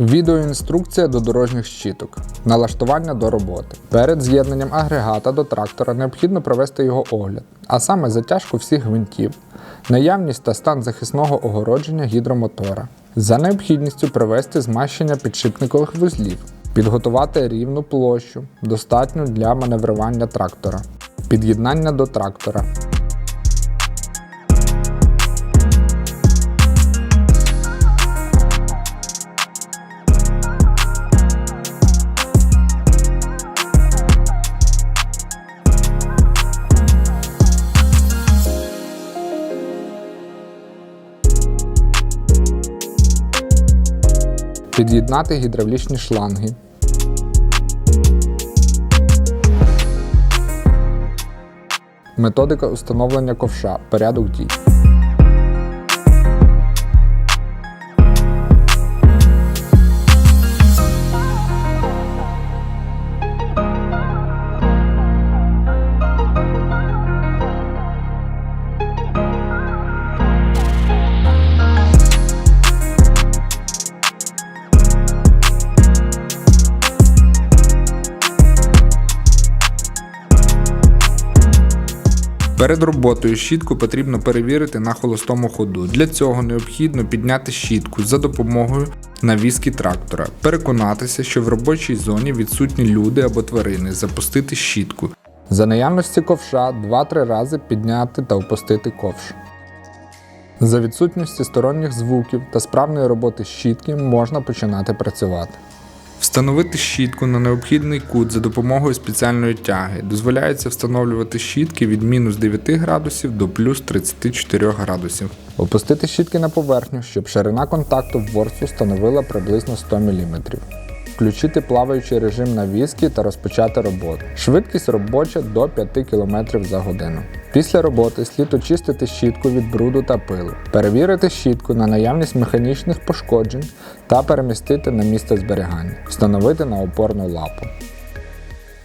Відеоінструкція до дорожніх щиток. Налаштування до роботи. Перед з'єднанням агрегата до трактора необхідно провести його огляд, а саме затяжку всіх гвинтів, наявність та стан захисного огородження гідромотора. За необхідністю провести змащення підшипникових вузлів, підготувати рівну площу, достатню для маневрування трактора, під'єднання до трактора. Під'єднати гідравлічні шланги. Методика установлення ковша. Порядок дій. Перед роботою щітку потрібно перевірити на холостому ходу. Для цього необхідно підняти щітку за допомогою навіски трактора, переконатися, що в робочій зоні відсутні люди або тварини, запустити щітку. За наявності ковша 2-3 рази підняти та опустити ковш. За відсутності сторонніх звуків та справної роботи щітки можна починати працювати. Встановити щітку на необхідний кут за допомогою спеціальної тяги. Дозволяється встановлювати щітки від мінус 9 градусів до плюс 34 градусів. Опустити щітки на поверхню, щоб ширина контакту в ворсу становила приблизно 100 мм. Включити плаваючий режим навіски та розпочати роботу. Швидкість робоча до 5 км за годину. Після роботи слід очистити щітку від бруду та пилу, перевірити щітку на наявність механічних пошкоджень та перемістити на місце зберігання, встановити на опорну лапу.